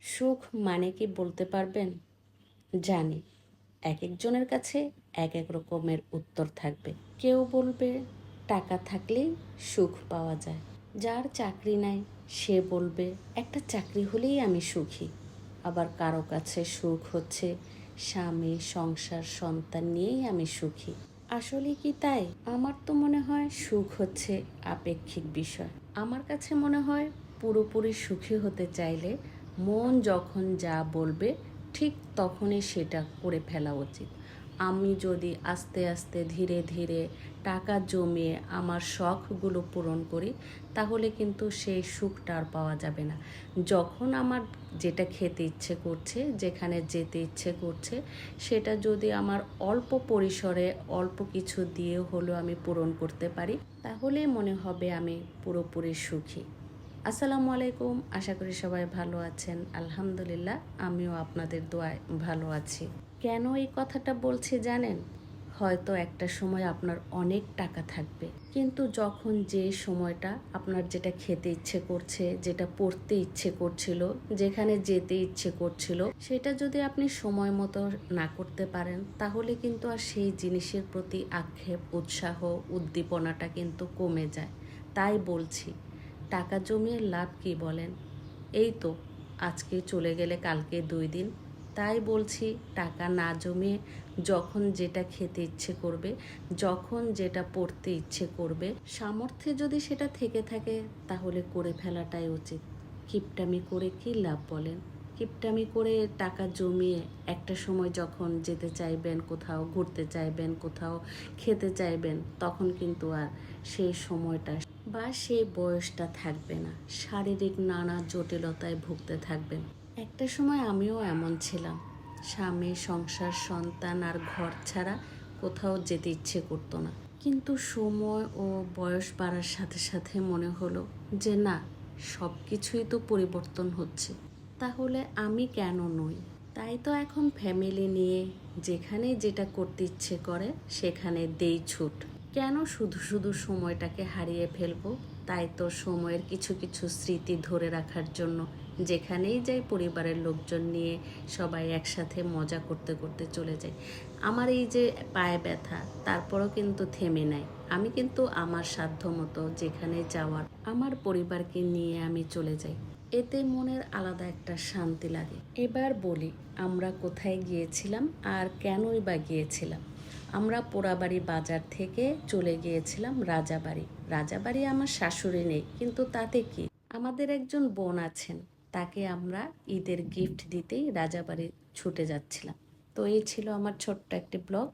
সুখ মানে কি বলতে পারবেন? জানি। এক একজনের কাছে এক এক রকমের উত্তর থাকবে। কেউ বলবে টাকা থাকলেই সুখ পাওয়া যায়। যার চাকরি নাই, সে বলবে একটা চাকরি হলেই আমি সুখী। আবার কারও কাছে সুখ হচ্ছে স্বামী, সংসার, সন্তান নিয়েই আমি সুখী। আসলে কি তাই? আমার তো মনে হয় সুখ হচ্ছে আপেক্ষিক বিষয়। আমার কাছে মনে হয় পুরোপুরি সুখী হতে চাইলে মন যখন যা বলবে, ঠিক তখনই সেটা করে ফেলা উচিত। আমি যদি আস্তে আস্তে ধীরে ধীরে টাকা জমিয়ে আমার শখগুলো পূরণ করি, তাহলে কিন্তু সেই সুখটা আর পাওয়া যাবে না। যখন আমার যেটা খেতে ইচ্ছে করছে, যেখানে যেতে ইচ্ছে করছে, সেটা যদি আমার অল্প পরিসরে অল্প কিছু দিয়ে হলেও আমি পূরণ করতে পারি তাহলে মনে হবে আমি পুরোপুরি সুখী। আসসালামু আলাইকুম, আশা করি সবাই ভালো আছেন। আলহামদুলিল্লাহ, আমিও আপনাদের দোয়ায় ভালো আছি। কেন এই কথাটা বলছি জানেন? হয়তো একটা সময় আপনার অনেক টাকা থাকবে। কিন্তু যখন যে সময়টা আপনার যেটা খেতে ইচ্ছে করছে, যেটা পড়তে ইচ্ছে করছিল, যেখানে যেতে ইচ্ছে করছিল, সেটা যদি আপনি সময় মতো না করতে পারেন, তাহলে কিন্তু আর সেই জিনিসের প্রতি আক্ষেপ, উৎসাহ, উদ্দীপনাটা কিন্তু কমে যায়। তাই বলছি টাকা জমিয়ে লাভ কি বলেন? এই তো, আজকে চলে গেলে কালকে দুই দিন। তাই বলছি, টাকা না জমিয়ে যখন যেটা খেতে ইচ্ছে করবে, যখন যেটা পড়তে ইচ্ছে করবে, সামর্থ্যে যদি সেটা থেকে থাকে, তাহলে করে ফেলাটাই উচিত। কিপটামি করে কী লাভ বলেন? কিপটামি করে টাকা জমিয়ে একটা সময় যখন যেতে চাইবেন, কোথাও ঘুরতে চাইবেন, কোথাও খেতে চাইবেন, তখন কিন্তু আর সেই সময়টা বা সেই বয়সটা থাকবে না। শারীরিক নানা জটিলতায় ভুগতে থাকবেন। একটা সময় আমিও এমন ছিলাম। স্বামী, সংসার, সন্তান আর ঘর ছাড়া কোথাও যেতে ইচ্ছে করতো না। কিন্তু সময় ও বয়স বাড়ার সাথে সাথে মনে হলো যে, না সব কিছুই তো পরিবর্তন হচ্ছে। তাহলে আমি কেন নই? তাই তো এখন ফ্যামিলি নিয়ে যেখানে যেটা করতে ইচ্ছে করে, সেখানে দেই ছুট। কেন শুধু শুধু সময়টাকে হারিয়ে ফেলব? তাই তো সময়ের কিছু কিছু স্মৃতি ধরে রাখার জন্য যেখানেই যাই পরিবারের লোকজন নিয়ে সবাই একসাথে মজা করতে করতে চলে যাই। আমার এই যে পায়ে ব্যথা, তারপরও কিন্তু থেমে নাই। আমি কিন্তু আমার সাধ্য মতো যেখানে যাওয়ার, আমার পরিবারকে নিয়ে আমি চলে যাই। এতে মনের আলাদা একটা শান্তি লাগে। এবার বলি, আমরা কোথায় গিয়েছিলাম আর কেনই বা গিয়েছিলাম? আমরা পোড়াবাড়ি বাজার থেকে চলে গিয়েছিলাম রাজাবাড়ি। রাজাবাড়ি আমার শাশুড়ি নেই, কিন্তু তাতে কি? আমাদের একজন বোন আছেন, তাকে আমরা ঈদের গিফট দিতেই রাজাবাড়ি ছুটে যাচ্ছিলাম। তো এই ছিল আমার ছোট্ট একটি ব্লগ